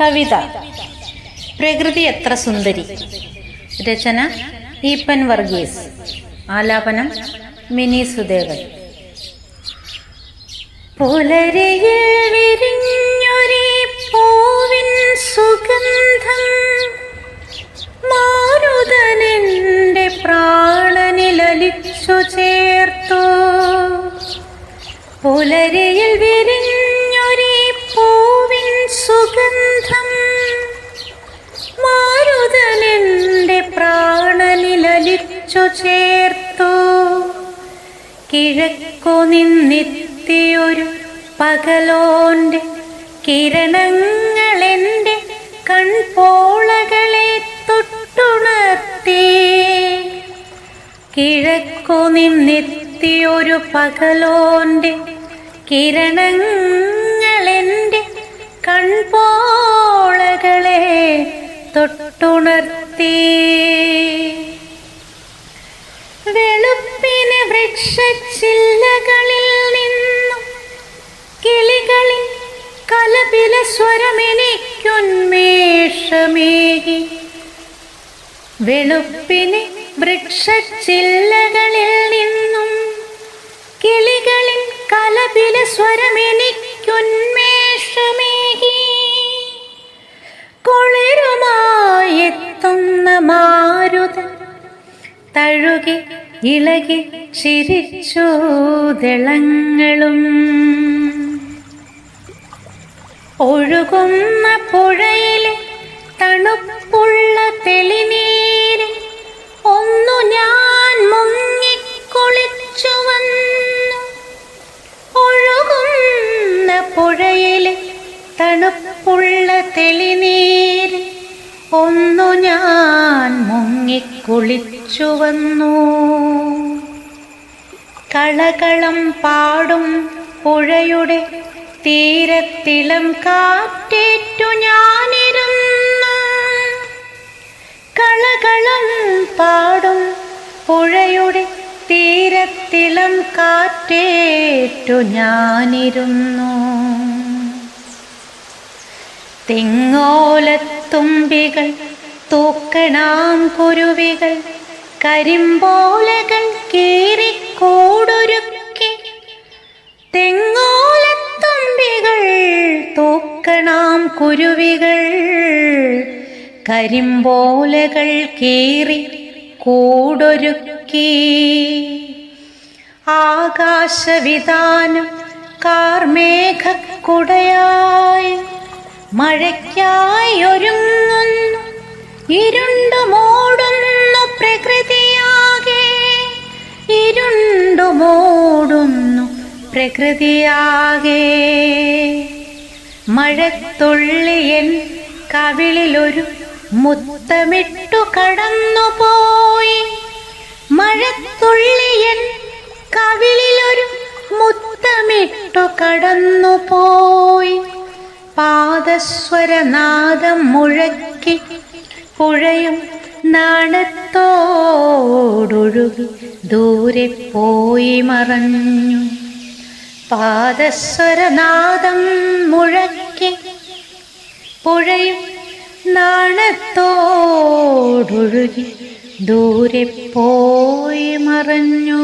കവിത. പ്രകൃതി എത്ര സുന്ദരി. രചന ഈപ്പൻ വർഗീസ്. ആലാപനം മിനി സുദേവൻ. പുലരിയിൽ വിരിഞ്ഞൊരീ പൂവിൻ സുഗന്ധം മാരുതനെന്റെ പ്രാണനിലലിച്ചു ചേർത്തു. പുലരയിൽ വിരിഞ്ഞൊരീ ചേർത്തു. കിഴക്കു നിന്നെത്തിയൊരു പകലോന്റെ കിരണങ്ങളെന്റെ കൺപോളകളെ തൊട്ടുണർത്തി. കിഴക്കു നിന്നെത്തിയൊരു പകലോന്റെ കിരണങ്ങളെന്റെ കൺപോളകളെ തൊട്ടുണർത്തി വെളുപ്പിന് വൃക്ഷച്ചില്ലകളിൽ നിന്നും കിളികളിൽ കലപില സ്വരമെനിക്കുന്മേഷമേകി വെളുപ്പിന് വൃക്ഷച്ചില്ലകളിൽ നിന്നും കിളികളിൽ കലപില സ്വരമെനിക്കുന്മേഷമേകി കൊളിരുമായെത്തുന്ന മാരുതൻ തഴുകി ഇളകി ചിരിച്ചു ദളങ്ങളും. ഒഴുകുന്ന പുഴയിലെ തണുപ്പുള്ള തെളിനീര് ഒന്നു ഞാൻ മുങ്ങിക്കുളിച്ചു വന്നു. ഒഴുകുന്ന പുഴയിലെ തണുപ്പുള്ള തെളിനീര് ഒന്നു ഞാൻ മുങ്ങിക്കുളിച്ചു വന്നു കളകളം പാടും പുഴയുടെ തീരത്തിളം കാറ്റേറ്റു ഞാനിരുന്നു. കളകളം പാടും പുഴയുടെ തീരത്തിളം കാറ്റേറ്റു ഞാനിരുന്നു. തെങ്ങോലത്തുമ്പികൾ തൂക്കണാം കുരുവികൾ കരിമ്പോലകൾ കീറിക്കൂടൊരുക്കി തെങ്ങോലത്തുമ്പികൾ തൂക്കണാം കുരുവികൾ കരിമ്പോലകൾ കീറി കൂടൊരുക്കി. ആകാശവിധാനം കാർമേഘക്കുടയായി മഴയ്ക്കായി ഇരുണ്ടു മൂടുന്നു പ്രകൃതിയാകെ. ഇരുണ്ടു മൂടുന്നു പ്രകൃതിയാകെ. മഴത്തുള്ളിയൻ കവിളിലൊരു മുത്തമിട്ടു കടന്നുപോയി. മഴത്തുള്ളിയൻ കവിളിലൊരു മുത്തമിട്ടു കടന്നുപോയി. പാദസ്വരനാദം മുഴക്കി പുഴയും നാണത്തോടൊഴുകി ദൂരെ പോയി മറഞ്ഞു. പാദസ്വരനാദം മുഴക്കി പുഴയും നാണത്തോടൊഴുകി ദൂരെ പോയി മറഞ്ഞു.